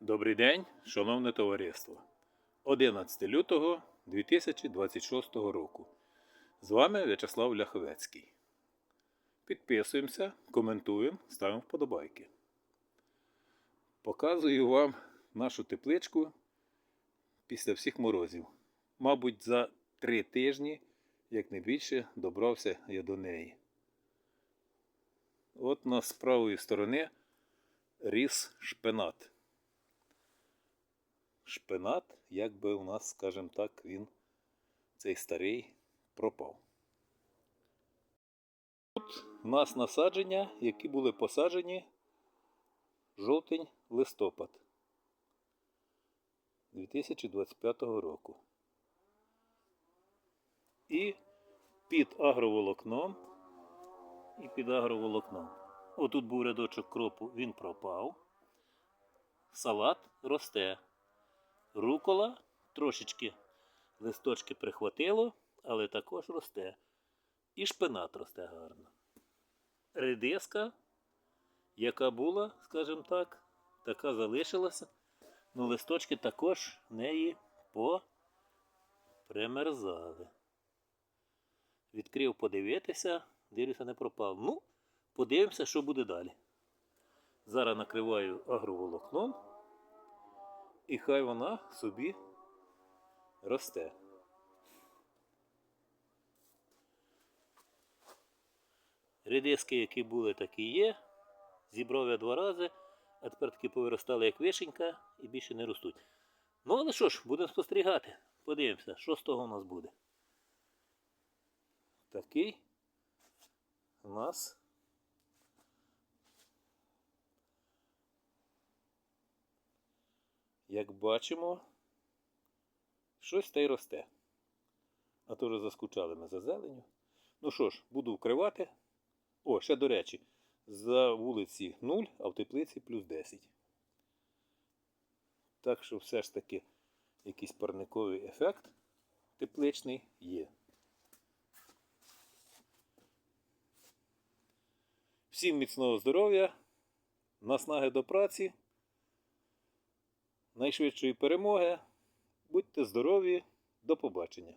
Добрий день, шановне товариство. 11 лютого 2026 року. З вами В'ячеслав Ляховецький. Підписуємося, коментуємо, ставимо вподобайки. Показую вам нашу тепличку після всіх морозів. Мабуть, за три тижні, як не більше, добрався я до неї. От у нас з правої сторони ріс шпинат шпинат, якби у нас, скажімо так, він цей старий пропав. Тут у нас насадження, які були посаджені жовтень-листопад 2025 року. І під агроволокном, і під агроволокном. Отут був рядочок кропу, він пропав. Салат росте. Рукола трошечки листочки прихватило, але також росте. І шпинат росте гарно. Редиска, яка була, скажімо так, така залишилася. Ну, листочки також в неї попримерзали. Відкрив подивитися, дивлюся, не пропав. Ну, подивимося, що буде далі. Зараз накриваю агроволокном. І хай вона собі росте. Редиски, які були, такі є. Зібрав я два рази, а тепер таки повиростали як вишенька і більше не ростуть. Ну, але що ж, будемо спостерігати. Подивимося, що з того у нас буде. Такий у нас як бачимо, щось та й росте. А то вже заскучали ми за зеленю. Ну що ж, буду вкривати. О, ще до речі, за вулиці 0, а в теплиці плюс 10. Так що все ж таки якийсь парниковий ефект тепличний є. Всім міцного здоров'я, наснаги до праці найшвидшої перемоги. Будьте здорові, до побачення!